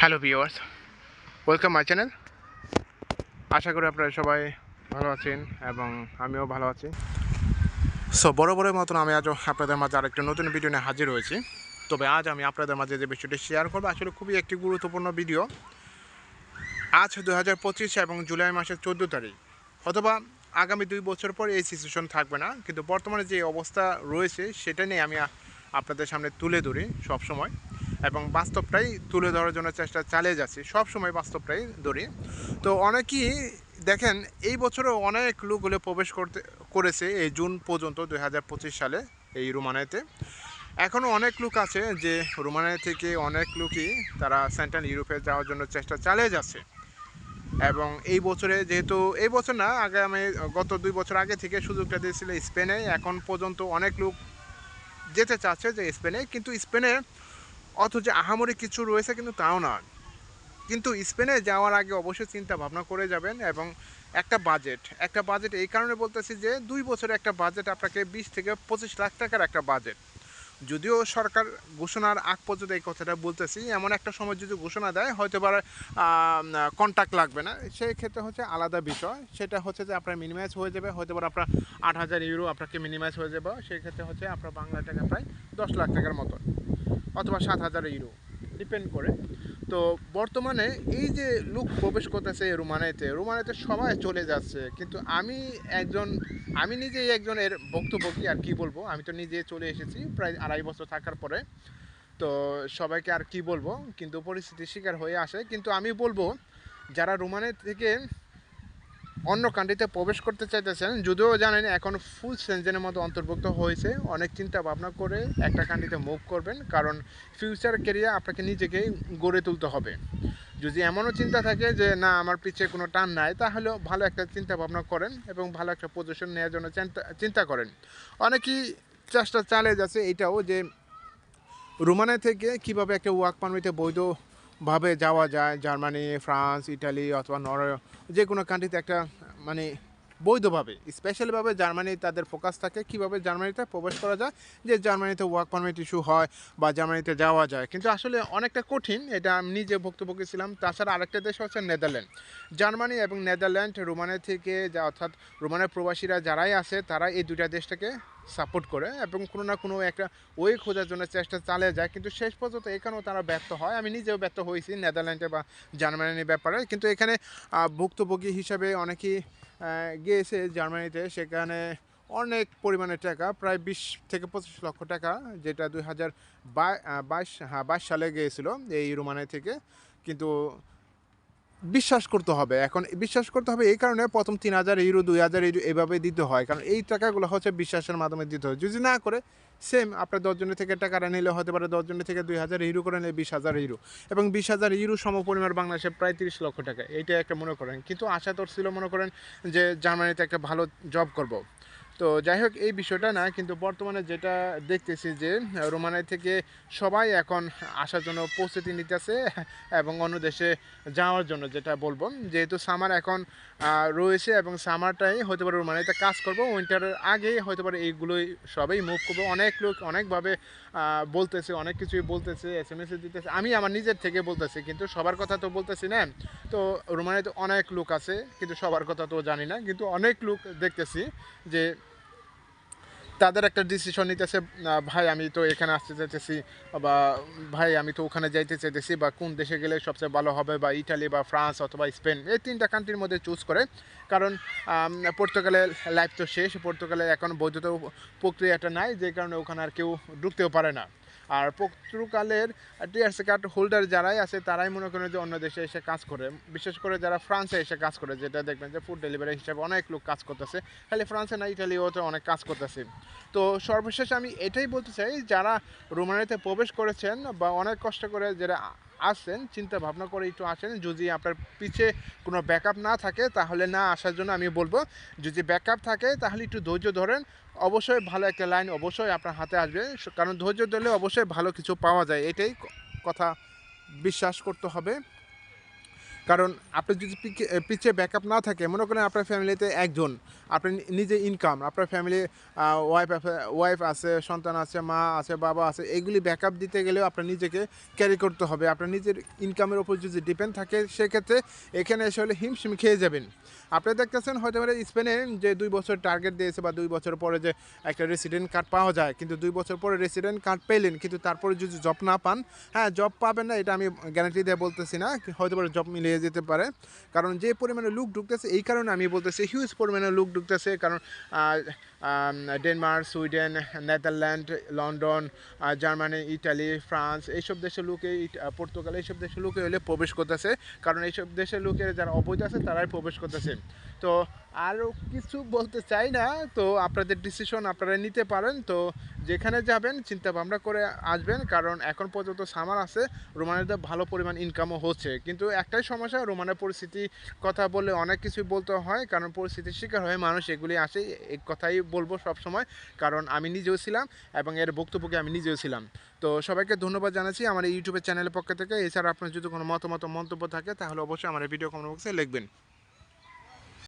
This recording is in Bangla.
Hello viewers welcome my channel. আশা করি আপনারা সবাই ভালো আছেন এবং আমিও ভালো আছি। সো বড় বড় মতন আমি আজও আপনাদের মাঝে আরেকটা নতুন ভিডিও নিয়ে হাজির হয়েছি। তবে আজ আমি আপনাদের মাঝে যে বিষয়টি শেয়ার করব, আসলে খুবই একটি গুরুত্বপূর্ণ ভিডিও আজ দু হাজার পঁচিশ এবং জুলাই মাসের চোদ্দ তারিখ। অথবা আগামী দুই বছর পর এই সিচুয়েশন থাকবে না, কিন্তু বর্তমানে যে অবস্থা রয়েছে, সেটা নিয়ে আমি আপনাদের সামনে তুলে ধরি সব সময় এবং বাস্তবটাই তুলে ধরার জন্য চেষ্টা চালিয়ে যাচ্ছি। সব সময় বাস্তবটাই ধরি। তো অনেকেই দেখেন, এই বছরও অনেক লোকগুলো প্রবেশ করতে, করেছে এই জুন পর্যন্ত দুই হাজার পঁচিশ সালে এই রোমানিয়াতে এখনও অনেক লোক আছে যে রোমানিয়া থেকে অনেক লোকই তারা সেন্ট্রাল ইউরোপে যাওয়ার জন্য চেষ্টা চালিয়ে যাচ্ছে। এবং এই বছরে যেহেতু, এই বছর না আগে আমি গত দুই বছর আগে থেকে সুযোগটা দিয়েছিল স্পেনে। এখন পর্যন্ত অনেক লোক যেতে চাচ্ছে যে স্পেনে, কিন্তু স্পেনে যে আহামরি কিছু রয়েছে কিন্তু তাও না কিন্তু স্পেনে যাওয়ার আগে অবশ্যই চিন্তা ভাবনা করে যাবেন এবং একটা বাজেট একটা বাজেট এই কারণে বলতেছি যে দুই বছরে একটা বাজেট আপনাকে বিশ থেকে পঁচিশ লাখ টাকার একটা বাজেট। যদিও সরকার ঘোষণার আগ পর্যন্ত এই কথাটা বলতেছি, এমন একটা সময় যদি ঘোষণা দেয়, হয়তো বা কন্ট্যাক্ট লাগবে না। সেই ক্ষেত্রে হচ্ছে আলাদা বিষয়। সেটা হচ্ছে যে আপনার মিনিমাইজ হয়ে যাবে, হয়তো বা আপনার আট হাজার ইউরো আপনাকে মিনিমাইজ হয়ে যাবে। সেই ক্ষেত্রে হচ্ছে আপনার বাংলা টাকা প্রায় দশ লাখ টাকার মতন অথবা সাত হাজার ইউরো ডিপেন্ড করে। তো বর্তমানে এই যে লোক প্রবেশ করতেছে রোমানিয়াতে রোমানিয়াতে সবাই চলে যাচ্ছে। কিন্তু আমি একজন, আমি নিজেই একজন এর বক্তব্য কি আর কি বলব? আমি তো নিজে চলে এসেছি প্রায় আড়াই বছর থাকার পরে। তো সবাইকে আর কি বলব? কিন্তু পরিস্থিতির শিকার হয়ে আসে। কিন্তু আমি বলব, যারা রোমানিয়া থেকে অন্য কান্ট্রিতে প্রবেশ করতে চাইতেছেন, যদিও জানেন এখন ফুল সেনজেনের মতো অন্তর্ভুক্ত হয়েছে। অনেক চিন্তা ভাবনা করে একটা কান্ট্রিতে মুভ করবেন, কারণ ফিউচার কেরিয়ার আপনাকে নিজেকেই গড়ে তুলতে হবে। যদি এমনও চিন্তা থাকে যে, না, আমার পিছিয়ে কোনো টান নাই তাহলেও ভালো একটা চিন্তা ভাবনা করেন এবং ভালো একটা পজিশন নেওয়ার জন্য চিন্তা চিন্তা করেন। অনেকেই চেষ্টা চালিয়ে যাচ্ছে এটাও যে, রোমানিয়া থেকে কীভাবে একটা ওয়ার্ক পারমিটে বৈধভাবে যাওয়া যায় জার্মানি ফ্রান্স ইটালি অথবা নরওয়ে যে কোনো কান্ট্রিতে একটা মানে বৈধভাবে স্পেশালভাবে জার্মানি তাদের ফোকাস থাকে। কীভাবে জার্মানিতে প্রবেশ করা যায়? যে জার্মানিতে ওয়ার্ক পারমিট ইস্যু হয় বা জার্মানিতে যাওয়া যায়। কিন্তু আসলে অনেকটা কঠিন, এটা আমি নিজে বক্তব্য ছিলাম। তাছাড়া আরেকটা দেশ হচ্ছে নেদারল্যান্ড জার্মানি এবং নেদারল্যান্ড রোমানিয়া থেকে যা অর্থাৎ রোমানের প্রবাসীরা যারাই আছে, তারা এই দুইটা দেশটাকে সাপোর্ট করে এবং কোনো না কোনো একটা ওয়ে খোঁজার জন্য চেষ্টা চালিয়ে যায়। কিন্তু শেষ পর্যন্ত এখানেও তারা ব্যর্থ হয়। আমি নিজেও ব্যর্থ হয়েছি নেদারল্যান্ডে বা জার্মানির ব্যাপারে। কিন্তু এখানে ভুক্তভোগী হিসাবে অনেকেই গিয়েছে জার্মানিতে। সেখানে অনেক পরিমাণে টাকা, প্রায় বিশ থেকে পঁচিশ লক্ষ টাকা, যেটা দুই হাজার বাইশ হ্যাঁ বাইশ সালে গিয়েছিল এই রোমানিয়া থেকে। কিন্তু বিশ্বাস করতে হবে। এখন বিশ্বাস করতে হবে এই কারণে প্রথম তিন হাজার ইউরো, দুই হাজার ইউরো এভাবে দিতে হয়। কারণ এই টাকাগুলো হচ্ছে বিশ্বাসের মাধ্যমে দিতে হয়। যদি না করে সেম আপনার দশজনের থেকে টাকাটা নিলে হতে পারে দশজনের থেকে দুই হাজার ইউরো করে নিলে বিশ হাজার ইউরো। এবং বিশ হাজার ইউরো সমপরিমাণ বাংলাদেশে প্রায় তিরিশ লক্ষ টাকা। এইটা একটা মনে করেন। কিন্তু আশা তোর ছিল মনে করেন যে জার্মানিতে একটা ভালো জব করব। তো যাই হোক, এই বিষয়টা না, কিন্তু বর্তমানে যেটা দেখতেছি যে, রোমানিয়া থেকে সবাই এখন আসার জন্য প্রস্তুতি নিতেছে এবং অন্য দেশে যাওয়ার জন্য যেটা বলব। যেহেতু সামার এখন রয়েছে এবং সামারটাই হতে পারে রোমানিয়াতে কাজ করব উইন্টারের আগেই হতে পারে এইগুলোই সবাই মুভ করব। অনেক লোক অনেকভাবে বলতেছে, অনেক কিছুই বলতেছে এস এম এস দিতেছে। আমি আমার নিজের থেকে বলতেছি, কিন্তু সবার কথা তো বলতেছি না। তো রোমানিয়াতে অনেক লোক আছে, কিন্তু সবার কথা তো জানি না। কিন্তু অনেক লোক দেখতেছি যে তাদের একটা ডিসিশন নিতেছে ভাই, আমি তো এখানে আসতে চাইতেছি, বা, ভাই, আমি তো ওখানে যাইতে চাইতেছি, বা, কোন দেশে গেলে সবচেয়ে ভালো হবে, বা, ইটালি, বা, ফ্রান্স, অথবা স্পেন, এই তিনটা কান্ট্রির মধ্যে চুজ করে। কারণ পর্তুগালের লাইফ তো শেষ, পর্তুগালে এখন বৈধতা প্রক্রিয়াটা নাই, যে কারণে ওখানে আর কেউ ঢুকতেও পারে না। আর পর্তুগালের টিআরসি কার্ড হোল্ডার যারাই আছে, তারাই মনে করেন যে অন্য দেশে এসে কাজ করে। বিশেষ করে যারা ফ্রান্সে এসে কাজ করে, যেটা দেখবেন যে ফুড ডেলিভারি হিসাবে অনেক লোক কাজ করতেছে। খালি ফ্রান্সে না ইটালিওতে অনেক কাজ করতেছে। তো সর্বশেষ আমি এটাই বলতে চাই, যারা রোমানিয়াতে প্রবেশ করেছেন বা অনেক কষ্ট করে যারা আসেন, চিন্তা ভাবনা করে একটু আসেন। যদি আপনার পিছে কোনো ব্যাকআপ না থাকে, তাহলে না আসার জন্য আমি বলব, যদি ব্যাকআপ থাকে, তাহলে একটু ধৈর্য ধরেন। অবশ্যই ভালো একটা লাইন অবশ্যই আপনার হাতে আসবে। কারণ ধৈর্য ধরলে অবশ্যই ভালো কিছু পাওয়া যায়। এটাই কথা বিশ্বাস করতে হবে। কারণ আপনার যদি পিছিয়ে ব্যাকআপ না থাকে, মনে করেন আপনার ফ্যামিলিতে একজন, আপনি নিজে ইনকাম আপনার ফ্যামিলি ওয়াইফ ওয়াইফ আছে সন্তান আছে, মা আছে, বাবা আছে, এগুলি ব্যাকআপ দিতে গেলেও আপনার নিজেকে ক্যারি করতে হবে। আপনার নিজের ইনকামের উপর যদি ডিপেন্ড থাকে, সেক্ষেত্রে এখানে এসে হলে হিমশিম খেয়ে যাবেন। আপনি দেখতেছেন হয়তো পারে স্পেনে যে দুই বছর টার্গেট দিয়েছে বা দুই বছর পরে যে একটা রেসিডেন্ট কার্ড পাওয়া যায়, কিন্তু দুই বছর পরে রেসিডেন্ট কার্ড পেলেন, কিন্তু তারপরে যদি জব না পান হ্যাঁ জব পাবেন না, এটা আমি গ্যারান্টি দিয়ে বলতেছি না, হয়তো পারে জব মিলিয়ে যেতে পারে। কারণ যে পরিমাণে লুক ঢুকতেছে, এই কারণে আমি বলতেছি হিউজ পরিমাণে লুক ঢুকতেছে। কারণ Denmark Sweden Netherland London Germany Italy France এইসব দেশের লোকে পর্তুগাল এইসব দেশের লোকে হলে প্রবেশ করতেছে। কারণ এইসব দেশের লোকের যারা অবৈধ আছে, তারাই প্রবেশ করতেছে। তো আরও কিছু বলতে চাই না। তো আপনাদের ডিসিশন আপনারা নিতে পারেন। তো যেখানে যাবেন চিন্তা ভাবনা করে আসবেন। কারণ এখন পর্যন্ত সামার আছে রোমানের ভালো পরিমাণ ইনকামও হচ্ছে। কিন্তু একটাই সমস্যা, রোমানের পরিস্থিতি কথা বললে অনেক কিছু বলতে হয়। কারণ পরিস্থিতির শিকার হয়ে মানুষ এগুলি আসে এক কথাই বলব সব সময় কারণ আমি নিজেও ছিলাম এবং এর বক্তব্যকে আমি নিজেও ছিলাম। তো সবাইকে ধন্যবাদ জানাচ্ছি আমার ইউটিউবের চ্যানেলের পক্ষ থেকে। এছাড়া আপনার যদি কোনো মতামত, মন্তব্য থাকে, তাহলে অবশ্যই আমার ভিডিও কমেন্ট বক্সে লিখবেন।